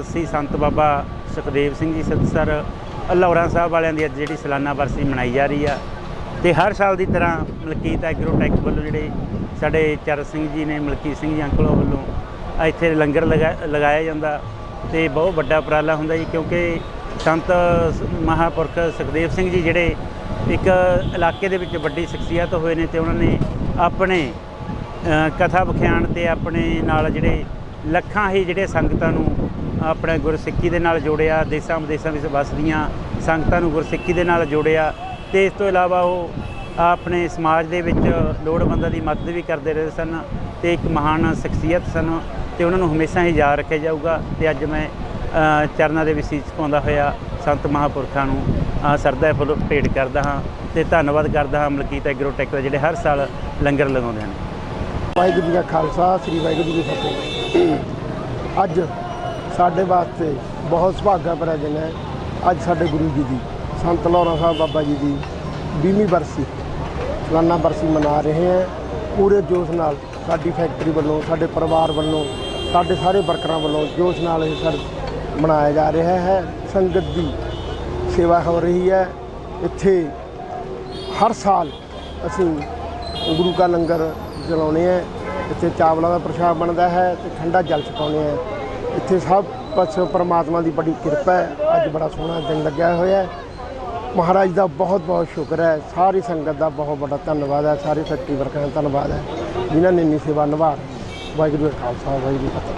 ਸ੍ਰੀ ਸੰਤ ਬਾਬਾ ਸੁਖਦੇਵ ਸਿੰਘ ਜੀ ਸਤਸਰ ਲਾਹੌਰਾ ਸਾਹਿਬ ਵਾਲਿਆਂ ਦੀ ਅੱਜ ਜਿਹੜੀ ਸਾਲਾਨਾ ਵਰਸੀ ਮਨਾਈ ਜਾ ਰਹੀ ਆ। ਤੇ ਹਰ ਸਾਲ ਦੀ ਤਰ੍ਹਾਂ ਮਲਕੀਤ ਐਗਰੋਟੈਕ ਵੱਲੋਂ ਜਿਹੜੇ ਸਾਡੇ ਚਰਨ ਸਿੰਘ ਜੀ ਨੇ, ਮਲਕੀਤ ਸਿੰਘ ਜੀ ਅੰਕਲ ਵੱਲੋਂ ਇੱਥੇ ਲੰਗਰ ਲਗਾ- ਲਗਾਇਆ ਜਾਂਦਾ ਤੇ ਬਹੁਤ ਵੱਡਾ ਉਪਰਾਲਾ ਹੁੰਦਾ ਜੀ, ਕਿਉਂਕਿ ਸੰਤ ਸ- ਮਹਾਪੁਰਖ ਸੁਖਦੇਵ ਸਿੰਘ ਜੀ ਜਿਹੜੇ ਇੱਕ ਇਲਾਕੇ ਦੇ ਵਿੱਚ ਵੱਡੀ ਸ਼ਖਸੀਅਤ ਹੋਏ ਨੇ ਤੇ ਉਹਨਾਂ ਨੇ ਆਪਣੇ ਕਥਾ ਵਿਖਿਆਨ ਤੇ ਆਪਣੇ ਨਾਲ ਜਿਹੜੇ ਲੱਖਾਂ ਹੀ ਜਿਹੜੇ ਸੰਗਤਾਂ ਨੂੰ ਆਪਣੇ ਗੁਰਸਿੱਖੀ ਦੇ ਨਾਲ ਜੋੜਿਆ, ਦੇਸਾਂ ਵਿਦੇਸਾਂ ਵਿੱਚ ਵਸਦੀਆਂ ਸੰਗਤਾਂ ਨੂੰ ਗੁਰਸਿੱਖੀ ਦੇ ਨਾਲ ਜੋੜਿਆ ਤੇ ਇਸ ਤੋਂ ਇਲਾਵਾ ਉਹ ਆਪਣੇ ਸਮਾਜ ਦੇ ਵਿੱਚ ਲੋੜਵੰਦਾਂ ਦੀ ਮਦਦ ਵੀ ਕਰਦੇ ਰਹੇ ਸਨ ਤੇ ਇੱਕ ਮਹਾਨ ਸ਼ਖਸੀਅਤ ਸਨ ਤੇ ਉਹਨਾਂ ਨੂੰ ਹਮੇਸ਼ਾ ਹੀ ਯਾਦ ਰੱਖਿਆ ਜਾਊਗਾ ਤੇ ਅੱਜ ਮੈਂ ਚਰਨਾਂ ਦੇ ਵਿੱਚ ਸੀਸ ਪਾਉਂਦਾ ਹੋਇਆ ਸੰਤ ਮਹਾਪੁਰਖਾਂ ਨੂੰ ਸਰਦਾ ਫੁੱਲ ਭੇਟ ਕਰਦਾ ਹਾਂ ਤੇ ਧੰਨਵਾਦ ਕਰਦਾ ਹਾਂ ਮਲਕੀਤ ਐਗਰੋਟੈਕ ਦਾ ਜਿਹੜੇ ਹਰ ਸਾਲ ਲੰਗਰ ਲਗਾਉਂਦੇ ਹਨ। ਵਾਹਿਗੁਰੂ ਜੀ ਕਾ ਖਾਲਸਾ, ਸ੍ਰੀ ਵਾਹਿਗੁਰੂ ਜੀ ਕੀ ਫਤਿਹ। ਅੱਜ ਸਾਡੇ ਵਾਸਤੇ ਬਹੁਤ ਸੁਭਾਗਾ ਭਰਿਆ ਦਿਨ ਹੈ। ਅੱਜ ਸਾਡੇ ਗੁਰੂ ਜੀ ਦੀ, ਸੰਤ ਲੌਰਾ ਸਾਹਿਬ ਬਾਬਾ ਜੀ ਦੀ 20ਵੀਂ ਬਰਸੀ, ਸਾਲਾਨਾ ਬਰਸੀ ਮਨਾ ਰਹੇ ਹਾਂ। ਪੂਰੇ ਜੋਸ਼ ਨਾਲ ਸਾਡੀ ਫੈਕਟਰੀ ਵੱਲੋਂ, ਸਾਡੇ ਪਰਿਵਾਰ ਵੱਲੋਂ, ਸਾਡੇ ਸਾਰੇ ਵਰਕਰਾਂ ਵੱਲੋਂ ਜੋਸ਼ ਨਾਲ ਇਹ ਸਰ ਮਨਾਇਆ ਜਾ ਰਿਹਾ ਹੈ। ਸੰਗਤ ਦੀ ਸੇਵਾ ਹੋ ਰਹੀ ਹੈ। ਇੱਥੇ ਹਰ ਸਾਲ ਅਸੀਂ ਗੁਰੂ ਕਾ ਲੰਗਰ ਚਲਾਉਂਦੇ ਆ ਇੱਥੇ ਚਾਵਲਾਂ ਦਾ ਪ੍ਰਸ਼ਾਦ ਬਣਦਾ ਹੈ ਤੇ ਠੰਡਾ ਜਲ ਛਕਾਉਂਦੇ ਆ ਇੱਥੇ ਸਭ ਪਾਸੋਂ ਪਰਮਾਤਮਾ ਦੀ ਬੜੀ ਕਿਰਪਾ ਹੈ। ਅੱਜ ਬੜਾ ਸੋਹਣਾ ਦਿਨ ਲੱਗਿਆ ਹੋਇਆ ਹੈ। ਮਹਾਰਾਜ ਦਾ ਬਹੁਤ ਬਹੁਤ ਸ਼ੁਕਰ ਹੈ। ਸਾਰੀ ਸੰਗਤ ਦਾ ਬਹੁਤ ਬੜਾ ਧੰਨਵਾਦ ਹੈ। ਸਾਰੇ ਫੈਕਟਰੀ ਵਰਕਰਾਂ ਦਾ ਧੰਨਵਾਦ ਹੈ। ਜਿਨ੍ਹਾਂ ਨੇ ਇੰਨੀ ਸੇਵਾ ਨਿਭਾ ਵਾਹਿਗੁਰੂ ਜੀ ਕਾ ਖਾਲਸਾ, ਵਾਹਿਗੁਰੂ ਜੀ ਕੀ ਫਤਿਹ।